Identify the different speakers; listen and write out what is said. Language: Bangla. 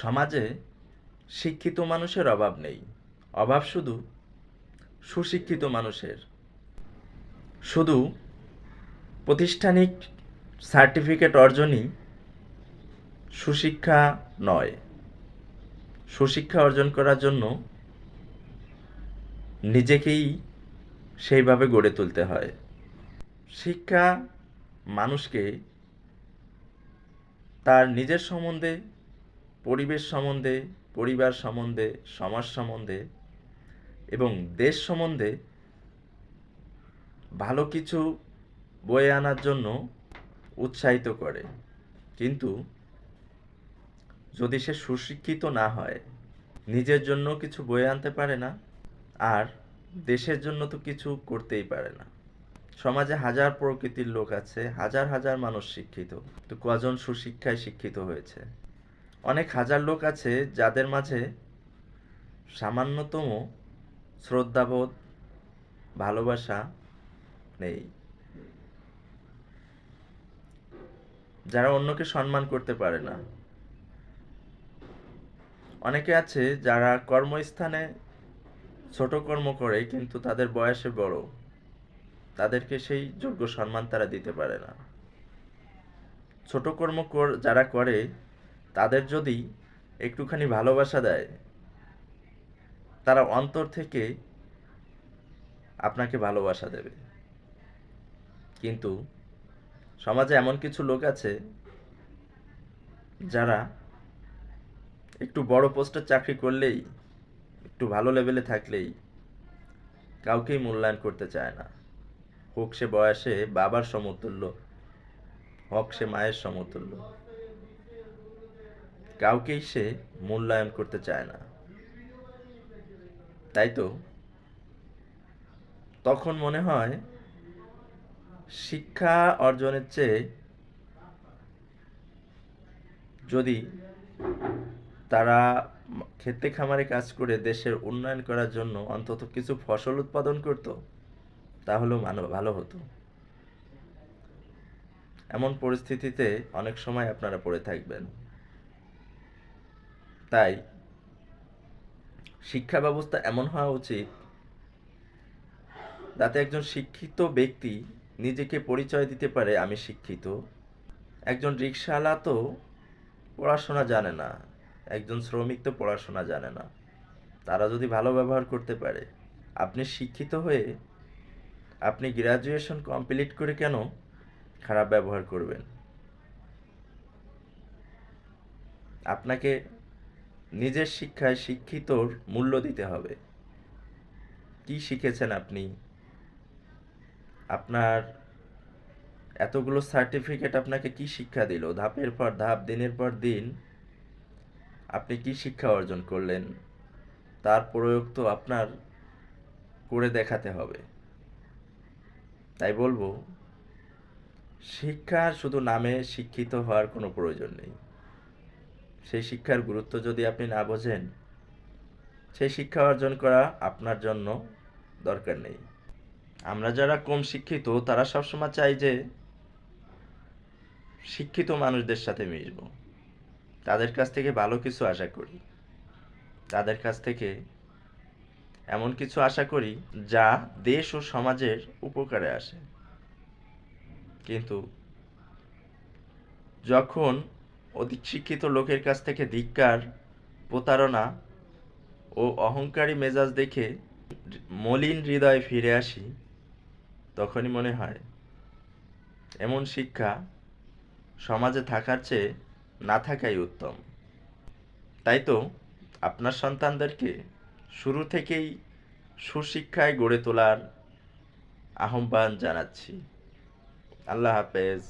Speaker 1: সমাজে শিক্ষিত মানুষের অভাব নেই। অভাব শুধু সুশিক্ষিত মানুষের। শুধু প্রতিষ্ঠানিক সার্টিফিকেট অর্জনই সুশিক্ষা নয়। সুশিক্ষা অর্জন করার জন্য নিজেকেই সেইভাবে গড়ে তুলতে হয়। শিক্ষা মানুষকে তার নিজের সম্বন্ধে পরিবেশ সম্বন্ধে, পরিবার সম্বন্ধে, সমাজ সম্বন্ধে এবং দেশ সম্বন্ধে ভালো কিছু বয়ে আনার জন্য উৎসাহিত করে। কিন্তু যদি সে সুশিক্ষিত না হয়, নিজের জন্য কিছু বয়ে আনতে পারে না আর দেশের জন্য তো কিছু করতেই পারে না। সমাজে হাজার প্রকৃতির লোক আছে, হাজার হাজার মানুষ শিক্ষিত। তো কজন সুশিক্ষায় শিক্ষিত হয়েছে? অনেক হাজার লোক আছে যাদের মাঝে সামান্যতম শ্রদ্ধাবোধ, ভালোবাসা নেই। যারা অন্যকে সম্মান করতে পারে না। অনেকে আছে যারা কর্মস্থানে ছোট কর্ম করে কিন্তু তাদের বয়সে বড়। তাদেরকে সেই যোগ্য সম্মান তারা দিতে পারে না। ছোট কর্ম কর- যারা করে তাদের যদি একটুখানি ভালোবাসা দেয়, তারা অন্তর থেকে আপনাকে ভালোবাসা দেবে। কিন্তু সমাজে এমন কিছু লোক আছে যারা একটু বড় পোস্টের চাকরি করলেই, একটু ভালো লেভেলে থাকলেই কাউকেই মূল্যায়ন করতে চায় না। হোক সে বয়সে বাবার সমতুল্য, হোক সে মায়ের সমতুল্য। কাউকেই সে মূল্যায়ন করতে চায় না। তাই তো? তখন মনে হয় শিক্ষা অর্জনের চেয়ে যদি তারা ক্ষেতে খামারে কাজ করে দেশের উন্নয়ন করার জন্য অন্তত কিছু ফসল উৎপাদন করত তাহলেও ভালো হতো। এমন পরিস্থিতিতে অনেক সময় আপনারা পড়ে থাকবেন। তাই শিক্ষা ব্যবস্থা এমন হওয়া উচিত যাতে একজন শিক্ষিত ব্যক্তি নিজেকে পরিচয় দিতে পারে, আমি শিক্ষিত। একজন রিক্সাওয়ালা তো পড়াশোনা জানে না, একজন শ্রমিক তো পড়াশোনা জানে না। তারা যদি ভালো ব্যবহার করতে পারে, আপনি শিক্ষিত হয়ে আপনি গ্র্যাজুয়েশন কমপ্লিট করে কেন খারাপ ব্যবহার করবেন? আপনাকে নিজের শিক্ষায় শিক্ষিতর মূল্য দিতে হবে। কি শিখেছেন আপনি? আপনার এতগুলো সার্টিফিকেট আপনাকে কি শিক্ষা দিল? ধাপের পর ধাপ, দিনের পর দিন আপনি কি শিক্ষা অর্জন করলেন? তার প্রয়োগ তো আপনার করে দেখাতে হবে। তাই বলব শিক্ষার শুধু নামে শিক্ষিত হওয়ার কোনো প্রয়োজন নেই। সেই শিক্ষার গুরুত্ব যদি আপনি না বোঝেন, সেই শিক্ষা অর্জন করা আপনার জন্য দরকার নেই। আমরা যারা কম শিক্ষিত, তারা সবসময় চাই যে শিক্ষিত মানুষদের সাথে মিশব। তাদের কাছ থেকে ভালো কিছু আশা করি। তাদের কাছ থেকে এমন কিছু আশা করি যা দেশ ও সমাজের উপকারে আসে। কিন্তু যখন অধিক শিক্ষিত লোকের কাছ থেকে ধিক্কার, প্রতারণা ও অহংকারী মেজাজ দেখে মলিন হৃদয়ে ফিরে আসি, তখনই মনে হয়, এমন শিক্ষা সমাজে থাকার চেয়ে না থাকাই উত্তম। তাই তো আপনার সন্তানদেরকে শুরু থেকেই সুশিক্ষায় গড়ে তোলার আহ্বান জানাচ্ছি। আল্লাহ হাফেজ।